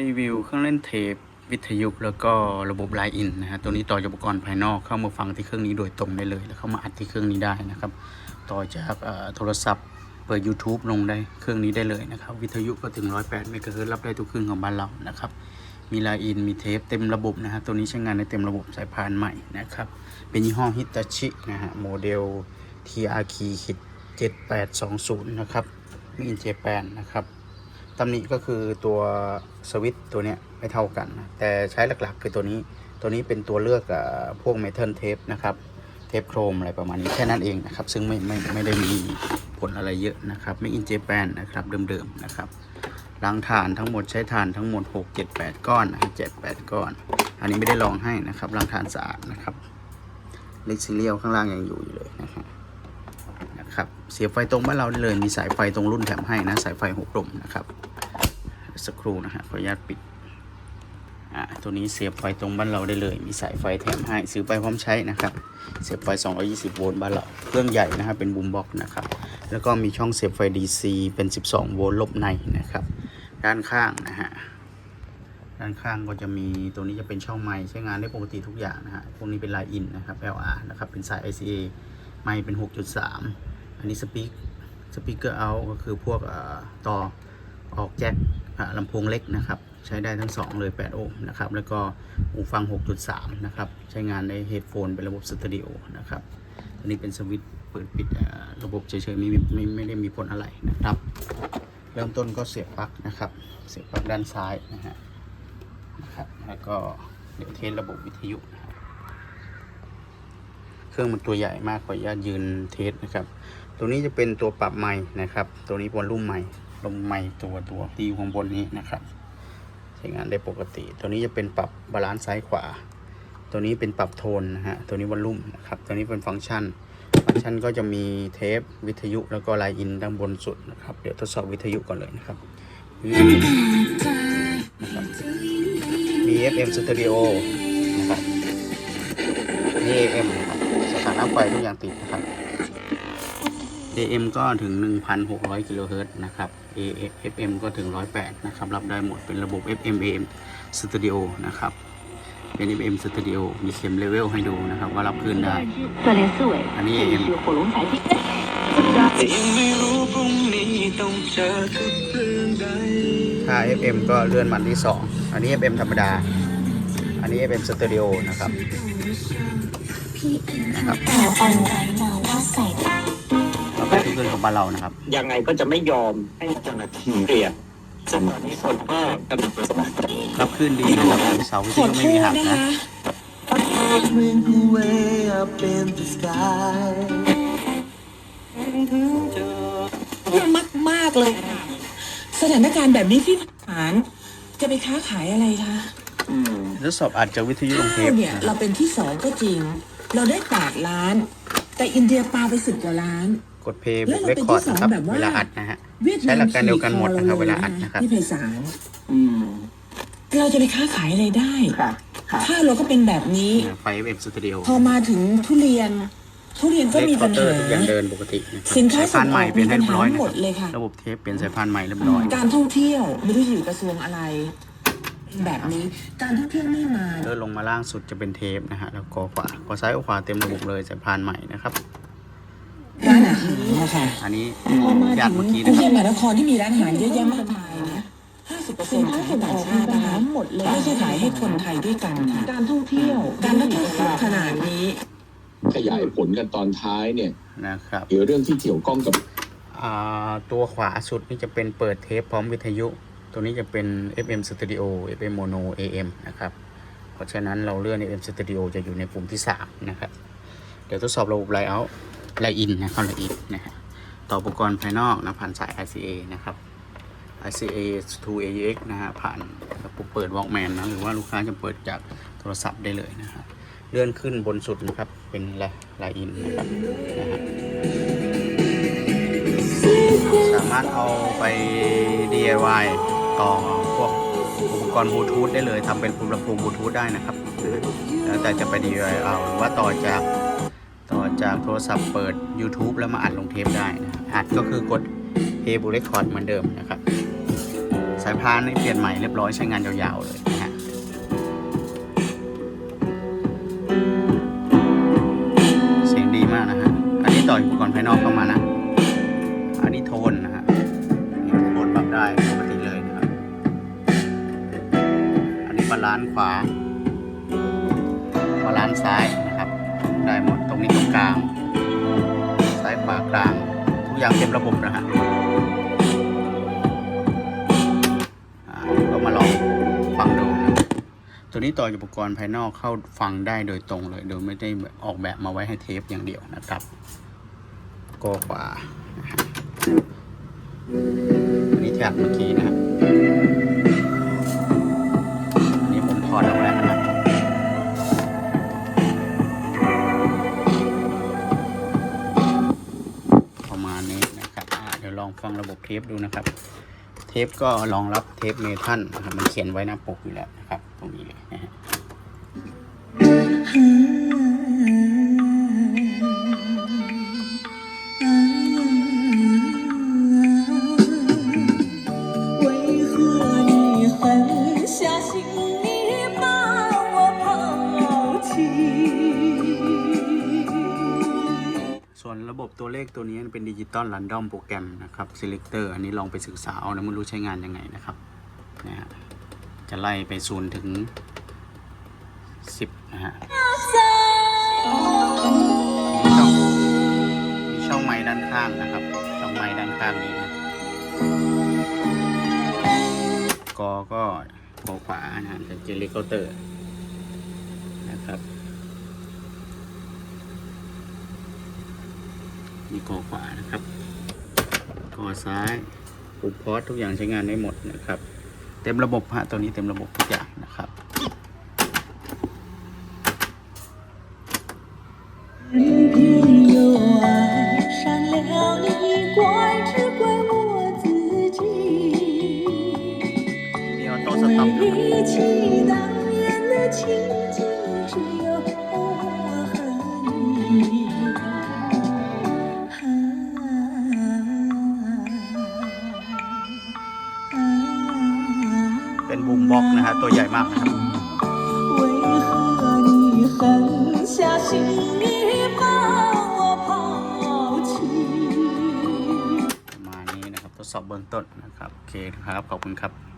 รีวิวเครื่องเล่นเทปวิทยุแล้วก็ระบบไลน์อินนะฮะตัวนี้ต่อจากอุปกรณ์ภายนอกเข้ามาฟังที่เครื่องนี้โดยตรงได้เลย แล้วเข้ามาอัดที่เครื่องนี้ได้นะครับ ต่อจากโทรศัพท์เปิด YouTube ลงได้เครื่องนี้ได้เลยนะครับ วิทยุก็ถึง 108เมกะเฮิรตซ์รับได้ทุกเครื่องของบ้านเรานะครับ มีไลน์อินมีเทปเต็มระบบนะฮะตัวนี้ใช้งานในเต็มระบบสายพานใหม่นะครับ เป็นยี่ห้อฮิตาชินะฮะโมเดล TRK 7820 นะครับมีอินเจแปนนะครับ ตำหนิก็คือตัวสวิตตัวเนี้ยไม่เท่ากัน แต่ใช้หลักๆ คือตัวนี้ตัวนี้เป็นตัวเลือกกับพวกเมทัลเทปนะครับเทปโครมอะไรประมาณนี้แค่นั้นเองนะครับ ซึ่งไม่ไม่ไม่ได้มีผลอะไรเยอะนะครับไม่อินเจแปนนะครับเดิมๆนะครับล้างฐานทั้งหมดใช้ฐานทั้งหมด 6 7 8 ก้อนนะ7 8 ก้อน อันนี้ไม่ได้ลองให้นะครับล้างฐานสะอาดนะครับเล็กซีเรียลข้างล่างยังอยู่อยู่เลยนะครับ เสียบไฟตรงบ้านเราได้เลย มีสายไฟตรงรุ่นแถมให้นะ สายไฟหกลมนะครับ สักครู่นะฮะขออนุญาตปิดอ่าตัวนี้เสียบไฟตรงบ้านเราได้เลย มีสายไฟแถมให้ซื้อไปพร้อมใช้นะครับ เสียบไฟ 220 โวลต์บ้านเรา เครื่องใหญ่นะครับเป็นบูมบ็อกนะครับ แล้วก็มีช่องเสียบไฟ DC เป็น 12 โวลต์ลบในนะครับ ด้านข้างนะฮะด้านข้างก็จะมีตัวนี้จะเป็นช่องไม้ใช้งานได้ปกติทุกอย่างนะฮะพวกนี้เป็นไลน์อินนะครับ LR นะครับเป็นสาย ICA ไมค์เป็น 6.3 อันนี้สปีกสปีกเกอร์เอาก็คือพวกต่อออกแจ็คลำโพงเล็กนะครับ ใช้ได้ทั้ง 2 เลย 8 โอห์มนะครับ แล้วก็หูฟัง 6.3 นะครับ ใช้งานในเฮดโฟนเป็นระบบสตอริโอนะครับอันนี้เป็นสวิตช์เปิดปิดระบบเฉยๆไม่มีไม่ไม่ได้มีผลอะไรนะครับ เริ่มต้นก็เสียบปลั๊กนะครับ เสียบปลั๊กด้านซ้ายนะฮะนะครับแล้วก็เดี๋ยวเทสระบบวิทยุ เครื่องมันตัวใหญ่มากขออนุญาตยืนเทสนะครับ ตัวนี้จะเป็นตัวปรับไมค์นะครับ ตัวนี้วอลลุ่มไมค์ลมไมค์ตัวตัวที่อยู่ข้างบนนี้นะครับใช้งานได้ปกติ ตัวนี้จะเป็นปรับบาลานซ์ซ้ายขวา ตัวนี้เป็นปรับโทนนะฮะตัวนี้วอลลุ่มนะครับตัวนี้เป็นฟังก์ชัน ฟังก์ชันก็จะมีเทปวิทยุแล้วก็ไลน์อินด้านบนสุดนะครับเดี๋ยวทดสอบวิทยุก่อนเลยนะครับมี FM Stereo นะครับนี่ AM นะครับสถานะไฟทุกอย่างติดนะครับ AM ก็ถึง 1,600 กิโลเฮิรตซ์นะครับ FM ก็ถึง 108 นะครับ รับได้หมดเป็นระบบ FM AM Studio นะครับ เป็น FM Studio มีเข็มเลเวลให้ดูนะครับ ว่ารับคลืนได้ อันนี้ AM ถ้า FM ก็เลื่อนมันที่ 2 อันนี้ FM ธรรมดา อันนี้ FM Studio นะครับนะครับ เอาเอาไรมาว่าใส่ตาเราไปที่เครื่องของบ้านเรานะครับ ยังไงก็จะไม่ยอมให้เจ้าหน้าที่เปลี่ยนซึ่งตอนนี้คนก็กำลังประสบรับคลื่นดีนะครับเสาที่ก็ไม่มีหักนะ Swing way up in the sky ยากมากมากๆเลยค่ะ สถานการณ์แบบนี้พี่ผานจะไปค้าขายอะไรคะทดสอบอาจจะวิทยุลงเทข้าปวเนี่ยนะเราเป็นที่สองก็จริง เราได้แปดล้าน แต่อินเดียปาไปสิบกว่าล้าน กดเพย์บวกเรคคอร์ดนะครับแล้วเราเป็นที่สองแบบว่าเวลาอัดนะฮะเวียดใช้นามหลักการเดียวกันหมดนะครับขี่เวคลาอัดนะครับพี่ไพศาลอืมเราจะไปค้าขายอะไรได้ค่ะค่ะถ้าเราก็เป็นแบบนี้ไฟ FM Studio พอมาถึงทุเรียนทุเรียนก็เลขมีเคาปัน์ญเตอหาร์ทุกอย่างเดินปกตินะครับสินค้าสายพานใหม่เปลี่ยนให้เรียบร้อยนะหมคดรับเลยค่ะระบบเทปเปลี่ยนสายพานใหม่เรียบร้อย การท่องเที่ยวไม่รู้อยู่กระทรวงอะไร แบบนี้การท่องเที่ยวไม่มาเลื่อนลงมาล่างสุดจะเป็นเทปนะฮะแล้วก็ขวาขวาซ้ายกับขวาเต็มระบบเลยสายพานใหม่นะครับ ร้านอาหารนะคะอันนี้พอมาญาถึติงเมื่อกี้กรุนะงคเทรับ พมหานครที่มีร้านอาหารเยอะแยะมากมายเนี่ยห้าสิบเปอร์เซ็นต์ขายให้ต่างชาตินะคะหมดเลยไม่ใช่ขายให้คนไทยด้วยกันค่ะ การท่องเที่ยว การท่องเที่ยวขนาดนี้ ขยายผลกันตอนท้ายเนี่ยนะครับเกี่ยวเรื่องที่เกี่ยวข้องกับ อ่าตัวขวาสุดนี่จะเป็นเปิดเทปพร้อมวิทยุ ตัวนี้จะเป็น FM Stereo FM Mono AM นะครับ เพราะฉะนั้นเราเลื่อน FM Stereo จะอยู่ในปุ่มที่ 3 นะครับ เดี๋ยวทดสอบระบบไลเอาไลอินนะครับไลอินนะฮะต่ออุปกรณ์ภายนอกนะผ่านสาย RCA นะครับ RCA to AUX นะฮะผ่านปุ่มเปิด Walkman นะหรือว่าลูกค้าจะเปิดจากโทรศัพท์ได้เลยนะฮะเลื่อนขึ้นบนสุดนะครับเป็นไลอินนะครับนะฮะสามารถเอาไป DIY ต่อพวกอุปกรณ์บลูทูธได้เลยทำเป็นปุ่มลำโพงบลูทูธได้นะครับแล้วแต่จะไป DIY เอาหรือว่าต่อจาก จากโทรศัพท์เปิด YouTube แล้วมาอัดลงเทปได้นะอัดก็คือกด p a y b u r e c o r d เหมือนเดิมนะครับ สายพานนี่เปลี่ยนใหม่เรียบร้อยใช้งานยาวๆเลยนะฮะเสียงดีมากนะฮะ อันนี้ต่ออุปกรณ์ภายนอกเข้ามานะ อันนี้โทนนะฮะโทนปรับได้ปกติเลยนะครับ อันนี้บาลานซ์ขวาบาลานซ์ซ้ายนะครับ ได้หมด รงนี้ตรงกลาง ซ้ายขวากลาง ทุกอย่างเต็มระบบนะฮะก็มาลองฟังดู ตัวนี้ต่ออุปกรณ์ภายนอกเข้าฟังได้โดยตรงเลย โดยไม่ได้ออกแบบมาไว้ให้เทปอย่างเดียวนะครับ ก็ขวาอันนี้แท็บเมื่อกี้นะครับ ฟังระบบเทปดูนะครับ เทปก็รองรับเทปเมทัลนะครับมันเขียนไว้หน้าปกอยู่แล้วนะครับ ตรงนี้เลยนะฮะ 为何你狠下心你把我抛弃？ ตัวเลขตัวนี้เป็นดิจิตอลรันดอมโปรแกรมนะครับ Selector อันนี้ลองไปศึกษาเอานะไม่รู้ใช้งานยังไงนะครับนะฮะจะไล่ไปศูนย์ถึง 10 นะฮะมีช่องมีช่องไม้ด้านข้างนะครับ ช่องไม้ด้านข้างนี้นะกอก็กอขวานะฮะเป็นเจลิเคาเตอร์นะครับ มีกอขวานะครับ กอซ้ายปุ่มพอสทุกอย่างใช้งานได้หมดนะครับ เต็มระบบฮะตัวนี้เต็มระบบทุกอย่างนะครับมีออโต้สต็อป อกนะฮะตัวใหญ่มากนะครับประมาณนี้นะครับทดสอบเบื้องต้นนะครับโอเคครับขอบคุณครับ